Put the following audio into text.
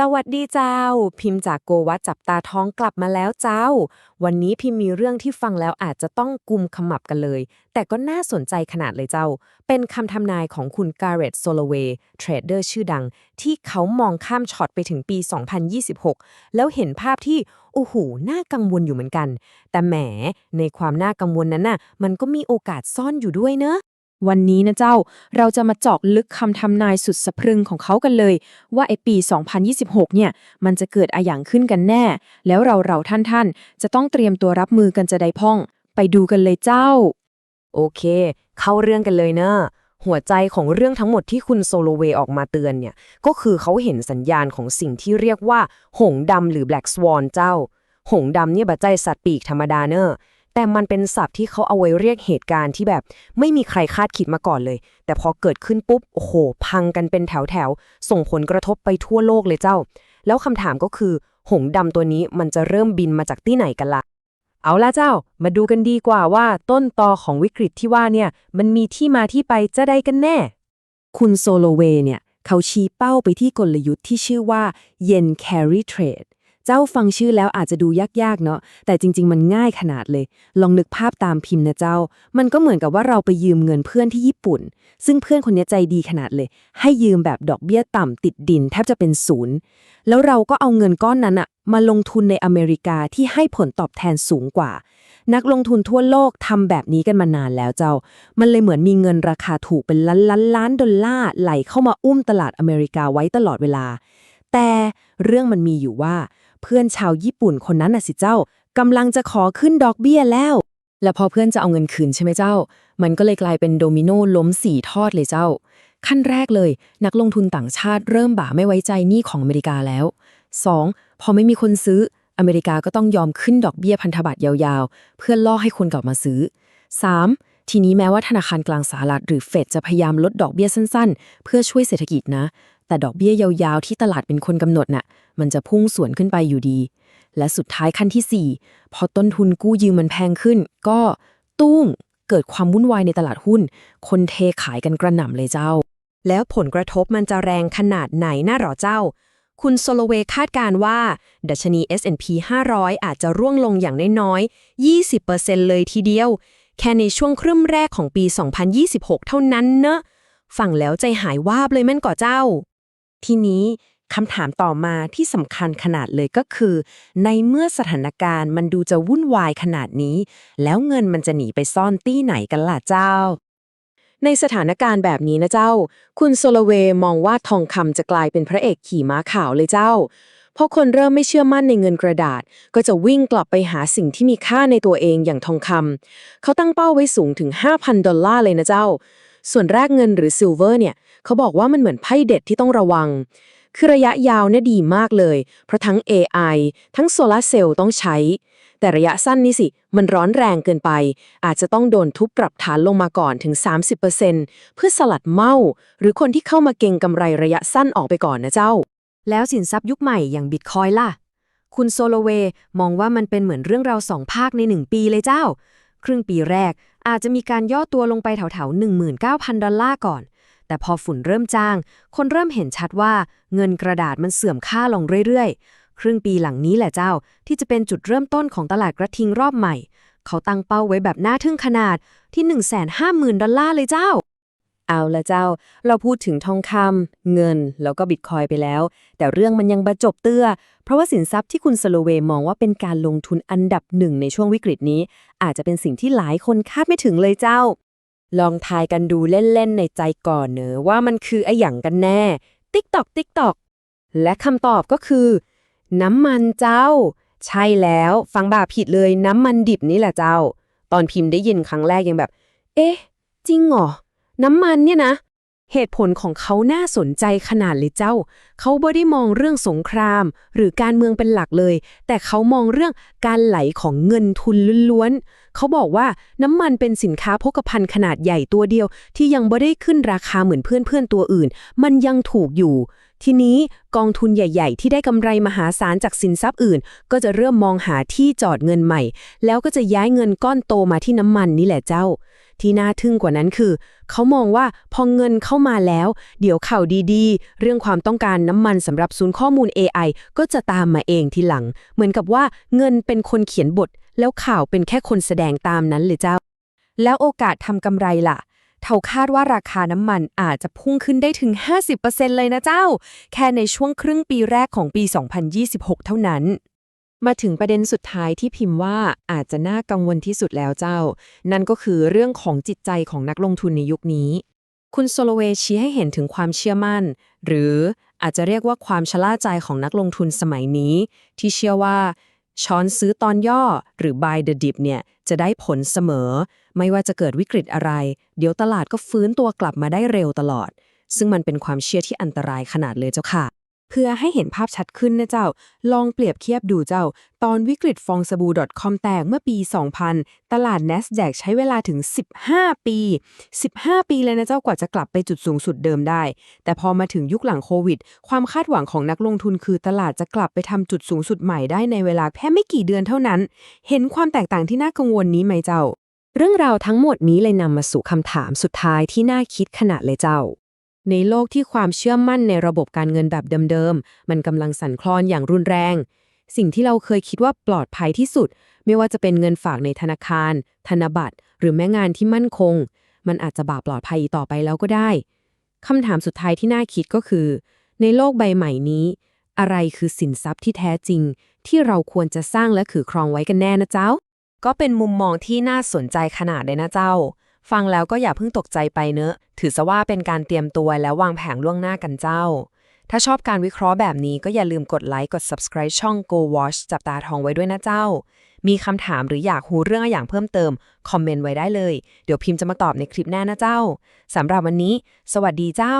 สวัสดีเจ้า พิมพ์จากโกวัดจับตาท้องกลับมาแล้วเจ้า วันนี้พิมพ์มีเรื่องที่ฟังแล้วอาจจะต้องกุมขมับกันเลย แต่ก็น่าสนใจขนาดเลยเจ้า เป็นคำทำนายของคุณการ์เรตโซโลเวย์เทรดเดอร์ชื่อดัง ที่เขามองข้ามช็อตไปถึงปี 2026 แล้วเห็นภาพที่ โอ้โห น่ากังวลอยู่เหมือนกัน แต่แหม ในความน่ากังวลนั้นน่ะ มันก็มีโอกาสซ่อนอยู่ด้วยเนอะ วันนี้นะเจ้า เราจะมาเจาะลึกคำทำนายสุดสะพรึงของเขากันเลย ว่าไอปี 2026 เนี่ย มันจะเกิดอะอย่างขึ้นกันแน่ แล้วเราเราท่านท่านจะต้องเตรียมตัวรับมือกันจะได้พ่อง ไปดูกันเลยเจ้า โอเค เข้าเรื่องกันเลยเนอะหัวใจของเรื่องทั้งหมดที่คุณโซโลเวย์ออกมาเตือนเนี่ย ก็คือเขาเห็นสัญญาณของสิ่งที่เรียกว่า หงดำหรือ Black Swan เจ้า หงดำเนี่ยบัจใจสัตว์ปีกธรรมดาเนอะ แต่มันเป็นศัพท์ที่เขาเอาไว้เรียกเหตุการณ์ที่แบบ ไม่มีใครคาดคิดมาก่อนเลย แต่พอเกิดขึ้นปุ๊บโอ้โห พังกันเป็นแถวแถวส่งผลกระทบไปทั่วโลกเลยเจ้า แล้วคำถามก็คือ หงดำตัวนี้มันจะเริ่มบินมาจากที่ไหนกันล่ะเอาละเจ้า มาดูกันดีกว่าว่าต้นตอของวิกฤตที่ว่าเนี่ยมันมีที่มาที่ไปจะได้กันแน่ คุณโซโลเวย์เนี่ย เขาชี้เป้าไปที่กลยุทธ์ที่ชื่อว่า Yen Carry Trade เจ้าฟังชื่อแล้วอาจจะดูยากๆเนาะแต่จริง ๆ มันง่ายขนาดเลย ลองนึกภาพตามพิมพ์นะเจ้า มันก็เหมือนกับว่าเราไปยืมเงินเพื่อนที่ญี่ปุ่น ซึ่งเพื่อนคนนี้ใจดีขนาดเลย ให้ยืมแบบดอกเบี้ยต่ำติดดินแทบจะเป็นศูนย์แล้วเราก็เอาเงินก้อนนั้นอะมาลงทุนในอเมริกาที่ให้ผลตอบแทนสูงกว่า นักลงทุนทั่วโลกทำแบบนี้กันมานานแล้วเจ้า มันเลยเหมือนมีเงินราคาถูกเป็นล้านล้านล้านดอลลาร์ไหลเข้ามาอุ้มตลาดอเมริกาไว้ตลอดเวลา แต่เรื่องมันมีอยู่ว่า เพื่อนชาวญี่ปุ่นคนนั้นน่ะสิเจ้ากำลังจะขอขึ้นดอกเบี้ยแล้ว แล้วพอเพื่อนจะเอาเงินคืนใช่ไหมเจ้า มันก็เลยกลายเป็นโดมิโนล้มสี่ทอดเลยเจ้า ขั้นแรกเลย นักลงทุนต่างชาติเริ่มบ่าไม่ไว้ใจหนี้ของอเมริกาแล้ว 2. พอไม่มีคนซื้ออเมริกาก็ต้องยอมขึ้นดอกเบี้ยพันธบัตรยาวๆ เพื่อล่อให้คนกลับมาซื้อ 3. ทีนี้แม้ว่าธนาคารกลางสหรัฐหรือเฟดจะพยายามลดดอกเบี้ยสั้นๆ เพื่อช่วยเศรษฐกิจนะ แต่ดอกเบี้ยยาวๆ ที่ตลาดเป็นคนกำหนดน่ะ มันจะพุ่งสวนขึ้นไปอยู่ดี และสุดท้ายขั้นที่ 4 พอต้นทุนกู้ยืมมันแพงขึ้น ก็ตุ้งเกิดความวุ่นวายในตลาดหุ้น คนเทขายกันกระหน่ำเลยเจ้า แล้วผลกระทบมันจะแรงขนาดไหนน่าหรอเจ้า คุณโซโลเวคาดการณ์ว่า ดัชนี S&P 500 อาจจะร่วงลงอย่างน้อยๆ 20%เลยทีเดียว แค่ในช่วงครึ่งแรกของปี 2026 เท่านั้นเนอะฟังแล้วใจหายวาบเลยแม่นก่อเจ้า ทีนี้คำถามต่อมาที่สำคัญขนาดเลยก็คือ ในเมื่อสถานการณ์มันดูจะวุ่นวายขนาดนี้ แล้วเงินมันจะหนีไปซ่อนตี้ไหนกันล่ะเจ้า ในสถานการณ์แบบนี้นะเจ้า คุณโซโลเวมองว่าทองคำจะกลายเป็นพระเอกขี่ม้าขาวเลยเจ้า เพราะคนเริ่มไม่เชื่อมั่นในเงินกระดาษ ก็จะวิ่งกลับไปหาสิ่งที่มีค่าในตัวเองอย่างทองคำเขาตั้งเป้าไว้สูงถึง 5,000 ดอลลาร์เลยนะเจ้า ส่วนแรกเงินหรือซิลเวอร์เนี่ย เขาบอกว่ามันเหมือนไพ่เด็ดที่ต้องระวัง คือระยะยาวเนี่ยดีมากเลย เพราะทั้ง AI ทั้งโซลาร์เซลล์ต้องใช้ แต่ระยะสั้นนี่สิ มันร้อนแรงเกินไป อาจจะต้องโดนทุบปรับฐานลงมาก่อนถึง 30%เพื่อสลัดเมาหรือคนที่เข้ามาเก็งกำไรระยะสั้นออกไปก่อนนะเจ้า แล้วสินทรัพย์ยุคใหม่อย่างบิตคอยล่ะ คุณโซโลเวย์มองว่ามันเป็นเหมือนเรื่องราวสองภาคในหนึ่งปีเลยเจ้า ครึ่งปีแรกอาจจะมีการย่อตัวลงไปแถวๆ19,000 ดอลลาร์ก่อน แต่พอฝุ่นเริ่มจาง คนเริ่มเห็นชัดว่าเงินกระดาษมันเสื่อมค่าลงเรื่อยๆ ครึ่งปีหลังนี้แหละเจ้า ที่จะเป็นจุดเริ่มต้นของตลาดกระทิงรอบใหม่ เขาตั้งเป้าไว้แบบน่าทึ่งขนาดที่ 150,000 ดอลลาร์เลยเจ้า เอาละเจ้า เราพูดถึงทองคำเงินแล้วก็บิตคอยไปแล้ว แต่เรื่องมันยังบรรจบเตื้อ เพราะว่าสินทรัพย์ที่คุณสโลเวย์มองว่าเป็นการลงทุนอันดับหนึ่งในช่วงวิกฤตนี้ อาจจะเป็นสิ่งที่หลายคนคาดไม่ถึงเลยเจ้า ลองทายกันดูเล่นๆในใจก่อนเนอะว่ามันคือไอหยังกันแน่ ติ๊กตอกติ๊กตอกและคำตอบก็คือ น้ำมันเจ้า ใช่แล้วฟังบ่าผิดเลยน้ำมันดิบนี่แหละเจ้า ตอนพิมพ์ได้ยินครั้งแรกยังแบบ เอ๊ะ จริงเหรอ น้ำมันเนี่ยนะ เหตุผลของเขาน่าสนใจขนาดเลยเจ้า เขาไม่ได้มองเรื่องสงคราม หรือการเมืองเป็นหลักเลย แต่เขามองเรื่องการไหลของเงินทุนล้วนๆ เขาบอกว่าน้ำมันเป็นสินค้าโภคภัณฑ์ขนาดใหญ่ตัวเดียว ที่ยังไม่ได้ขึ้นราคาเหมือนเพื่อนๆตัวอื่น มันยังถูกอยู่ ทีนี้กองทุนใหญ่ๆ ที่ได้กำไรมหาศาลจากสินทรัพย์อื่น ก็จะเริ่มมองหาที่จอดเงินใหม่ แล้วก็จะย้ายเงินก้อนโตมาที่น้ำมันนี่แหละเจ้า ที่น่าทึ่งกว่านั้นคือ เขามองว่าพอเงินเข้ามาแล้ว เดี๋ยวข่าวดีๆ เรื่องความต้องการน้ำมันสำหรับศูนย์ข้อมูล AI ก็จะตามมาเองทีหลัง เหมือนกับว่าเงินเป็นคนเขียนบท แล้วข่าวเป็นแค่คนแสดงตามนั้นเลยเจ้า แล้วโอกาสทำกำไรล่ะเขาคาดว่าราคาน้ำมันอาจจะพุ่งขึ้นได้ถึง 50%เลยนะเจ้า แค่ในช่วงครึ่งปีแรกของปี 2026 เท่านั้น มาถึงประเด็นสุดท้ายที่พิมพ์ว่าอาจจะน่ากังวลที่สุดแล้วเจ้า นั่นก็คือเรื่องของจิตใจของนักลงทุนในยุคนี้ คุณโซโลเวชี้ให้เห็นถึงความเชื่อมั่น หรืออาจจะเรียกว่าความชะล่าใจของนักลงทุนสมัยนี้ ที่เชื่อว่าช้อนซื้อตอนย่อหรือ buy the dip เนี่ยจะได้ผลเสมอ ไม่ว่าจะเกิดวิกฤตอะไร เดี๋ยวตลาดก็ฟื้นตัวกลับมาได้เร็วตลอด ซึ่งมันเป็นความเชื่อที่อันตรายขนาดเลยเจ้าค่ะ พื่อให้เห็นภาพชัดขึ้นนะเจ้า ลองเปรียบเทียบดูเจ้า ตอนวิกฤตฟองสบู่ .com แตกเมื่อปี 2000 ตลาด NASDAQ ใช้เวลาถึง 15 ปี 15 ปีเลยนะเจ้ากว่าจะกลับไปจุดสูงสุดเดิมได้ แต่พอมาถึงยุคหลังโควิด ความคาดหวังของนักลงทุนคือตลาดจะกลับไปทำจุดสูงสุดใหม่ได้ในเวลาแค่ไม่กี่เดือนเท่านั้น เห็นความแตกต่างที่น่ากังวลนี้ไหมเจ้า เรื่องราวทั้งหมดนี้เลยนำมาสู่คำถามสุดท้ายที่น่าคิดขนาดเลยเจ้า ในโลกที่ความเชื่อมั่นในระบบการเงินแบบเดิมๆ มันกำลังสั่นคลอนอย่างรุนแรง สิ่งที่เราเคยคิดว่าปลอดภัยที่สุด ไม่ว่าจะเป็นเงินฝากในธนาคาร ธนบัตร หรือแม้งานที่มั่นคง มันอาจจะบาปลอดภัยต่อไปแล้วก็ได้คำถามสุดท้ายที่น่าคิดก็คือ ในโลกใบใหม่นี้ อะไรคือสินทรัพย์ที่แท้จริง ที่เราควรจะสร้างและถือครองไว้กันแน่นะเจ้า ก็เป็นมุมมองที่น่าสนใจขนาดเลยนะเจ้า ฟังแล้วก็อย่าเพิ่งตกใจไปเนอะ ถือซะว่าเป็นการเตรียมตัวแล้ววางแผงล่วงหน้ากันเจ้า ถ้าชอบการวิเคราะห์แบบนี้ก็อย่าลืมกดไลค์ กด subscribe ช่อง Go Watch จับตาทองไว้ด้วยนะเจ้า มีคำถามหรืออยากรู้เรื่องอะไรอย่างเพิ่มเติม คอมเมนต์ไว้ได้เลย เดี๋ยวพิมพ์จะมาตอบในคลิปหน้านะเจ้า สำหรับวันนี้ สวัสดีเจ้า